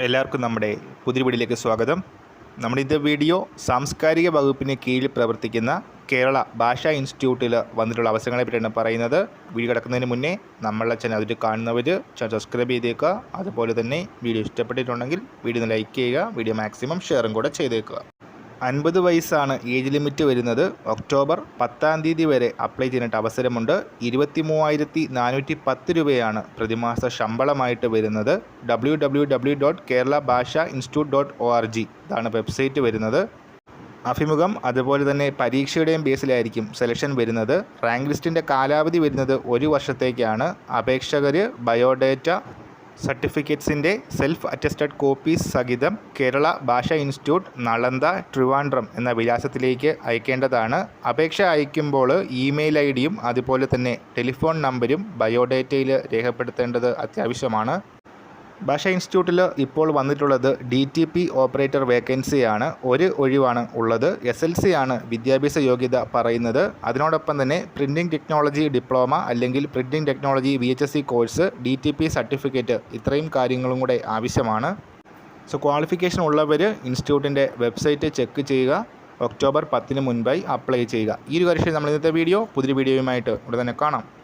എല്ലാവർക്കും നമ്മുടെ പുതിയ വീഡിയോയിലേക്ക് സ്വാഗതം. നമ്മുടെ വീഡിയോ സാംസ്കാരിക വകുപ്പിന് കീഴിൽ പ്രവർത്തിക്കുന്ന കേരള ഭാഷാ ഇൻസ്റ്റിറ്റ്യൂട്ടിൽ വന്നിട്ടുള്ള അവസരങ്ങളെ പറ്റിയാണ് പറയുന്നത്. വീഡിയോ കിടക്കുന്നതിന് മുന്നേ നമ്മളെ ചാനൽ അതിൽ കാണുന്നവർ സബ്സ്ക്രൈബ് ചെയ്തേക്കുക. അതുപോലെ തന്നെ വീഡിയോ ഇഷ്ടപ്പെട്ടിട്ടുണ്ടെങ്കിൽ വീഡിയോ ഒന്ന് ലൈക്ക് ചെയ്യുക. വീഡിയോ മാക്സിമം ഷെയറും കൂടെ ചെയ്തേക്കുക. അൻപത് വയസ്സാണ് ഏജ് ലിമിറ്റ് വരുന്നത്. ഒക്ടോബർ പത്താം തീയതി വരെ അപ്ലൈ ചെയ്യാനായിട്ട് അവസരമുണ്ട്. ഇരുപത്തി മൂവായിരത്തി നാനൂറ്റി പത്ത് രൂപയാണ് പ്രതിമാസ ശമ്പളമായിട്ട് വരുന്നത്. W W W dot Kerala Bhasha institute dot O R G ഇതാണ് വെബ്സൈറ്റ് വരുന്നത്. അഭിമുഖം അതുപോലെ തന്നെ പരീക്ഷയുടെയും ബേസിലായിരിക്കും സെലക്ഷൻ വരുന്നത്. റാങ്ക് ലിസ്റ്റിന്റെ കാലാവധി വരുന്നത് ഒരു വർഷത്തേക്കാണ്. അപേക്ഷകർ ബയോഡേറ്റ സർട്ടിഫിക്കറ്റ്സിന്റെ സെൽഫ് അറ്റസ്റ്റഡ് കോപ്പീസ് സഹിതം കേരള ഭാഷാ ഇൻസ്റ്റിറ്റ്യൂട്ട് നളന്ദ ട്രിവാൻഡ്രം എന്ന വിലാസത്തിലേക്ക് അയക്കേണ്ടതാണ്. അപേക്ഷ അയക്കുമ്പോൾ ഇമെയിൽ ഐ ഡിയും അതുപോലെ തന്നെ ടെലിഫോൺ നമ്പരും ബയോഡേറ്റയിൽ രേഖപ്പെടുത്തേണ്ടത് അത്യാവശ്യമാണ്. ഭാഷ ഇൻസ്റ്റിറ്റ്യൂട്ടിൽ ഇപ്പോൾ വന്നിട്ടുള്ളത് ഡി ടി പി ഓപ്പറേറ്റർ വേക്കൻസിയാണ്. ഒരു ഒഴിവാണ് ഉള്ളത്. എസ് എൽ സി ആണ് വിദ്യാഭ്യാസ യോഗ്യത പറയുന്നത്. അതിനോടൊപ്പം തന്നെ പ്രിന്റിംഗ് ടെക്നോളജി ഡിപ്ലോമ അല്ലെങ്കിൽ printing technology V H S C course D T P certificate ഇത്രയും കാര്യങ്ങളും കൂടെ ആവശ്യമാണ്. സോ ക്വാളിഫിക്കേഷൻ ഉള്ളവർ ഇൻസ്റ്റിറ്റ്യൂട്ടിന്റെ വെബ്സൈറ്റ് ചെക്ക് ചെയ്യുക. ഒക്ടോബർ പത്തിന് മുൻപായി അപ്ലൈ ചെയ്യുക. ഈ ഒരു കാര്യം നമ്മൾ ഇന്നത്തെ വീഡിയോ പുതിയ വീഡിയോയുമായിട്ട് ഉടനെ തന്നെ കാണാം.